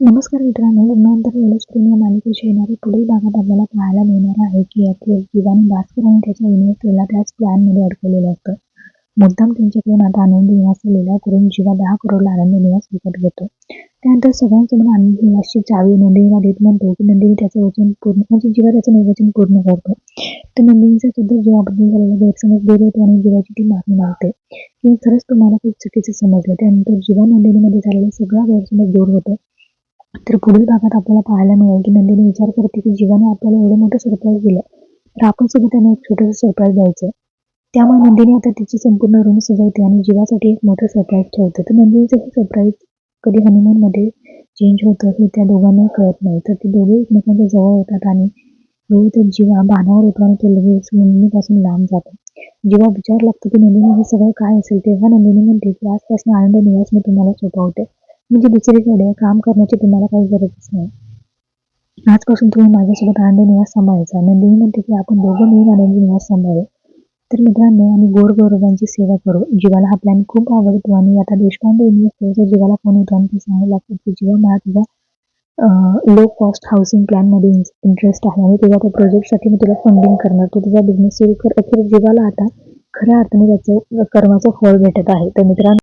नमस्कार मित्रांनो लग्नानंतर वेळेस प्रेम या मालिकेच्या येणाऱ्या पुढील भागात आपल्याला पाहायला मिळणार आहे की यातील जीवाने भास्कर आणि त्याच्या युनिव्हर्सला त्याच प्लॅनमध्ये अडकवलेलं असतं. मुद्दाम त्यांच्याकडे आता आनंद निवास लिलाव करून जीवा दहा करोडला आनंद निवास विकत घेतो. त्यानंतर सगळ्यांसमोर आनंदी निवासची चावी नंदिनीला देत म्हणतो की नंदिनी त्याचं वचन पूर्ण म्हणजे जीवा त्याचं निर्वचन पूर्ण करतो. तर नंदिनीचा सुद्धा जीवाबद्दल झालेला गैरसमज दूर होतो आणि जीवाची ती मागणी मागते. की खरंच तुम्हाला खूप चुकीचं समजलं. त्यानंतर जीवा नंदिनीमध्ये झालेला सगळा गैरसमज दूर होतो. तर पुढील भागात आपल्याला पाहायला मिळेल की नंदिनी विचार करते की जीवाने आपल्याला एवढं मोठं सरप्राईज दिलं. तर आपण सुद्धा त्यांना एक छोटंसं सरप्राईज द्यायचं. त्यामुळे नंदिनी आता तिची संपूर्ण रूम सजवते आणि जीवासाठी एक मोठं सरप्राईज ठेवते. तर नंदिनीचं हे सरप्राईज कधी हनीमूनमध्ये चेंज होतं हे त्या दोघांनाही कळत नाही. तर ते दोघे एकमेकांच्या जवळ होतात आणि हळूहळू जीवा बाणावर येतो आणि तो लगेच नंदिनीपासून लांब जातो. जेव्हा विचार लागतो की नंदिनी हे सगळं काय असेल तेव्हा नंदिनी म्हणते की आजपासून आनंद निवास मी तुम्हाला सोपवते. म्हणजे दुसरीकडे काम करण्याची तुम्हाला काही गरजच नाही. आजपासून तुम्ही माझ्यासोबत आनंद निवास सांभाळायचा. नंदिनी म्हणते की आपण दोघं मिळून आनंद निवास सांभाळू. तर मित्रांनो आम्ही गोर गौरवांची सेवा करू. जीवाला हा प्लॅन खूप आवडतो आणि आता देशपांडे युनिव्हर्सिटीचा जीवाला फोन होतो आणि ते सांगायला लागतो की जीवा मला तुझा लो कॉस्ट हाऊसिंग प्लॅनमध्ये इंटरेस्ट आहे आणि तुझ्या त्या प्रोजेक्टसाठी मी तुला फंडिंग करणार. तू तुझा बिझनेस सुरू कर. अखेर जीवाला आता खऱ्या अर्थाने त्याचं कर्माचं फळ भेटत आहे. तर मित्रांनो